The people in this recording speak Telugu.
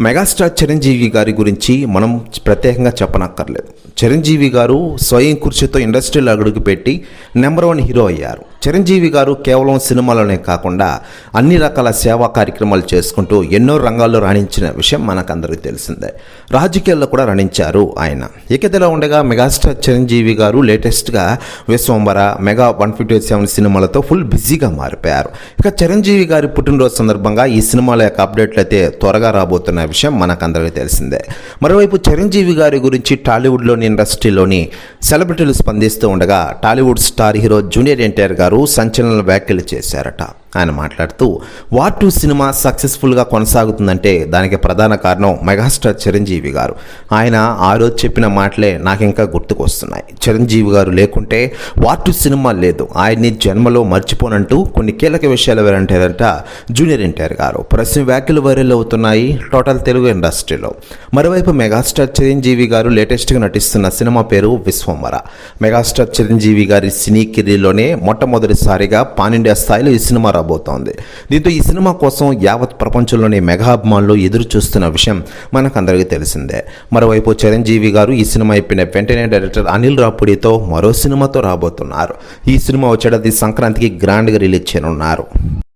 మెగాస్టార్ చిరంజీవి గారి గురించి మనం ప్రత్యేకంగా చెప్పనక్కర్లేదు. చిరంజీవి గారు స్వయం కుర్చీతో ఇండస్ట్రీలో అడుగుపెట్టి నెంబర్ వన్ హీరో అయ్యారు. చిరంజీవి గారు కేవలం సినిమాలోనే కాకుండా అన్ని రకాల సేవా కార్యక్రమాలు చేసుకుంటూ ఎన్నో రంగాల్లో రాణించిన విషయం మనకందరికీ తెలిసిందే. రాజకీయాల్లో కూడా రాణించారు ఆయన. ఇకదిలా ఉండగా మెగాస్టార్ చిరంజీవి గారు లేటెస్ట్గా Vishwambhara mega one fifty seven సినిమాలతో ఫుల్ బిజీగా మారిపోయారు. ఇక చిరంజీవి గారి పుట్టినరోజు సందర్భంగా ఈ సినిమాల యొక్క అప్డేట్లు అయితే త్వరగా రాబోతున్న విషయం మనకందరికీ తెలిసిందే. మరోవైపు చిరంజీవి గారి గురించి టాలీవుడ్లోని ఇండస్ట్రీలోని సెలబ్రిటీలు స్పందిస్తూ ఉండగా Tollywood star hero junior NTR గారు సంచలన వ్యాఖ్యలు చేశారట. ఆయన మాట్లాడుతూ వార్ టూ సినిమా సక్సెస్ఫుల్గా కొనసాగుతుందంటే దానికి ప్రధాన కారణం మెగాస్టార్ చిరంజీవి గారు. ఆయన ఆ రోజు చెప్పిన మాటలే నాకు ఇంకా గుర్తుకొస్తున్నాయి. చిరంజీవి గారు లేకుంటే వార్ టూ సినిమా లేదు. ఆయన్ని జన్మలో మర్చిపోనంటూ కొన్ని కీలక విషయాలు ఎవరంటారంట జూనియర్ ఎన్టీఆర్ గారు. ప్రశ్న వ్యాఖ్యలు వైరల్ అవుతున్నాయి టోటల్ తెలుగు ఇండస్ట్రీలో. మరోవైపు మెగాస్టార్ చిరంజీవి గారు లేటెస్ట్గా నటిస్తున్న సినిమా పేరు విశ్వంవర. మెగాస్టార్ చిరంజీవి గారి సినీ కెరీర్లోనే మొట్టమొదటిసారిగా పాన్ ఇండియా స్థాయిలో ఈ సినిమా రాబోతోంది. దీంతో ఈ సినిమా కోసం యావత్ ప్రపంచంలోని మెగా అభిమానులు ఎదురు చూస్తున్న విషయం మనకందరికీ తెలిసిందే. మరోవైపు చిరంజీవి గారు ఈ సినిమా అయిపోయిన వెంటనే డైరెక్టర్ అనిల్ రాపుడితో మరో సినిమాతో రాబోతున్నారు. ఈ సినిమా వచ్చేటది సంక్రాంతికి గ్రాండ్గా రిలీజ్ చేయనున్నారు.